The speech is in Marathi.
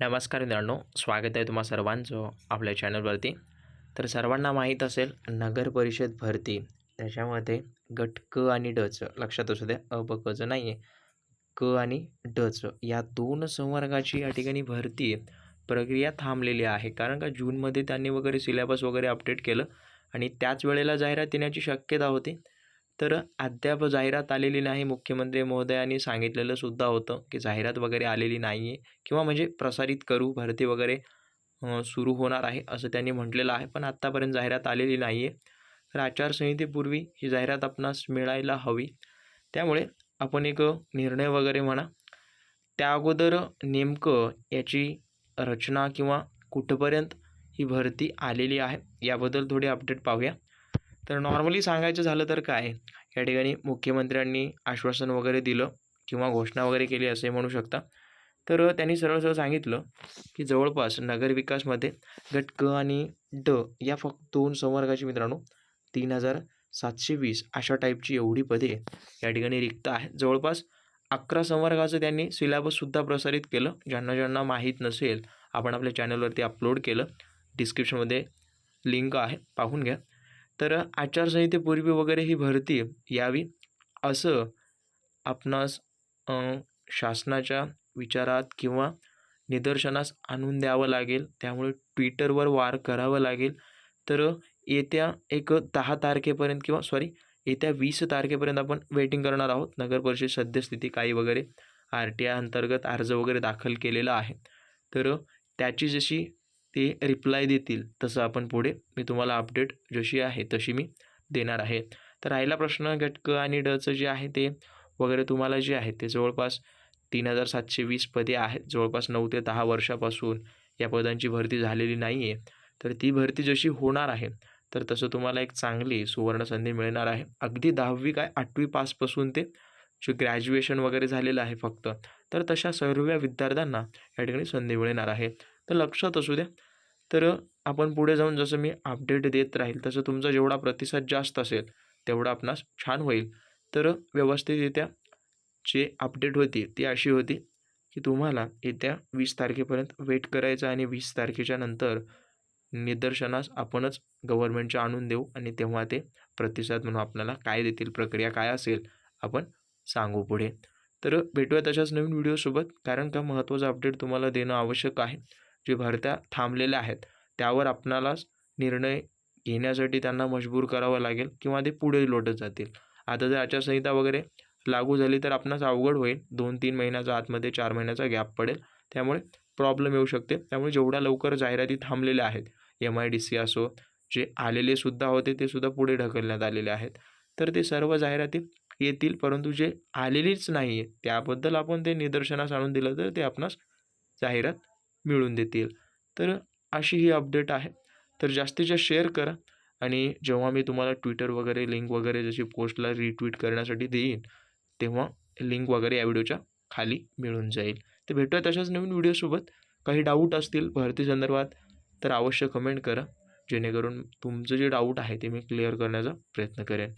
नमस्कार मित्रांनो स्वागत आहे तुम्हा सर्वांचं आपल्या चॅनलवरती. तर सर्वांना माहीत असेल नगर परिषद भरती. त्याच्यामध्ये गट क आणि डच लक्षात असू द्या अ ब कचं नाही आहे क आणि डच या दोन संवर्गाची या ठिकाणी भरती प्रक्रिया थांबलेली आहे. कारण का जूनमध्ये त्यांनी वगैरे सिलेबस वगैरे अपडेट केलं आणि त्याच वेळेला जाहिरात येण्याची शक्यता होती. तर अद्याप जाहिरात आलेली नाही. मुख्यमंत्री महोदयांनी सांगितलेलं सुद्धा होतं की जाहिरात वगैरे आलेली नाही आहे किंवा म्हणजे प्रसारित करू भरती वगैरे सुरू होणार आहे असं त्यांनी म्हटलेलं आहे. पण आत्तापर्यंत जाहिरात आलेली नाही आहे तर आचारसंहितेपूर्वी ही जाहिरात आपणास मिळायला हवी. त्यामुळे आपण एक निर्णय वगैरे म्हणा. त्या अगोदर नेमकं याची रचना किंवा कुठंपर्यंत ही भरती आलेली आहे याबद्दल थोडी अपडेट पाहूया. तर नॉर्मली सांगायचं झालं तर काय? या ठिकाणी मुख्यमंत्र्यांनी आश्वासन वगैरे दिलं किंवा घोषणा वगैरे केली असे म्हणू शकता. तर त्यांनी सरळ सरळ सांगितलं की जवळपास नगरविकासमध्ये गट क आणि ड या फक्त दोन संवर्गाची मित्रांनो तीन हजार सातशे वीस अशा टाईपची एवढी पदे या ठिकाणी रिक्त आहेत. जवळपास अकरा संवर्गाचं त्यांनी सिलॅबससुद्धा प्रसारित केलं. ज्यांना ज्यांना माहीत नसेल आपण आपल्या चॅनलवरती अपलोड केलं. डिस्क्रिप्शनमध्ये लिंक आहे. पाहून घ्या. तर आचारसंहितेपूर्वी वगैरे ही भरती यावी असं आपणास शासनाच्या विचारात किंवा निदर्शनास आणून द्यावं लागेल. त्यामुळे ट्विटरवर वार करावं लागेल. तर येत्या एक दहा तारखेपर्यंत किंवा सॉरी येत्या वीस तारखेपर्यंत आपण वेटिंग करणार आहोत. नगर परिषद सद्यस्थिती काही वगैरे आर टी आय अंतर्गत अर्ज वगैरे दाखल केलेला आहे. तर त्याची जशी ते रिप्लाय देतील. तसं आपण पुढे मी तुम्हाला अपडेट जशी आहे तशी मी देणार आहे. तर राहिला प्रश्न घटक आणि डचं जे आहे ते वगैरे तुम्हाला जे आहे ते जवळपास तीन हजार सातशे वीस पदे आहेत. जवळपास नऊ ते दहा वर्षापासून या पदांची भरती झालेली नाही आहे तर ती भरती जशी होणार आहे तर तसं तुम्हाला एक चांगली सुवर्ण संधी मिळणार आहे. अगदी दहावी काय आठवी पासपासून ते जे ग्रॅज्युएशन वगैरे झालेलं आहे फक्त तर तशा सर्व विद्यार्थ्यांना या ठिकाणी संधी मिळणार आहे. तर लक्षात असू द्या. तर आपण पुढे जाऊन जसं मी अपडेट देत राहील तसं तुमचा जेवढा प्रतिसाद जास्त असेल तेवढा आपणास छान होईल. तर व्यवस्थितरित्या जे अपडेट होती ती अशी होती की तुम्हाला येत्या वीस तारखेपर्यंत वेट करायचं आणि वीस तारखेच्या नंतर निदर्शनास आपणच गव्हर्नमेंटच्या आणून देऊ आणि तेव्हा ते प्रतिसाद म्हणून आपल्याला काय देतील प्रक्रिया काय असेल आपण सांगू पुढे. तर भेटूया तशाच नवीन व्हिडिओसोबत कारण का महत्त्वाचं अपडेट तुम्हाला देणं आवश्यक आहे. जे भरत्या थांबलेल्या आहेत त्यावर आपणालाच निर्णय घेण्यासाठी त्यांना मजबूर करावं लागेल किंवा ते पुढे लोटत जातील. आता जर आचारसंहिता वगैरे लागू झाली तर आपणास अवघड होईल. दोन तीन महिन्याचा आतमध्ये चार महिन्याचा गॅप पडेल. त्यामुळे प्रॉब्लेम येऊ शकते. त्यामुळे जेवढ्या लवकर जाहिराती थांबलेल्या आहेत एम आय डी सी असो जे आलेले सुद्धा होते ते सुद्धा पुढे ढकलण्यात आलेले आहेत. तर ते सर्व जाहिराती येतील परंतु जे आलेलीच नाही आहे त्याबद्दल आपण ते निदर्शनास आणून दिलं तर ते आपणास जाहिरात मिळून देतील. तर अशी ही अपडेट आहे. तर जास्तीत जास्त शेअर करा आणि जेव्हा मी तुम्हाला ट्विटर वगैरे लिंक वगैरे जशी पोस्टला रिट्विट करण्यासाठी देईन तेव्हा लिंक वगैरे या व्हिडिओच्या खाली मिळून जाईल. तर भेटूया तशाच नवीन व्हिडिओसोबत काही डाऊट असतील भरती संदर्भात तर अवश्य कमेंट करा. जेणेकरून तुमचं जे डाऊट आहे ते मी क्लिअर करण्याचा प्रयत्न करेन.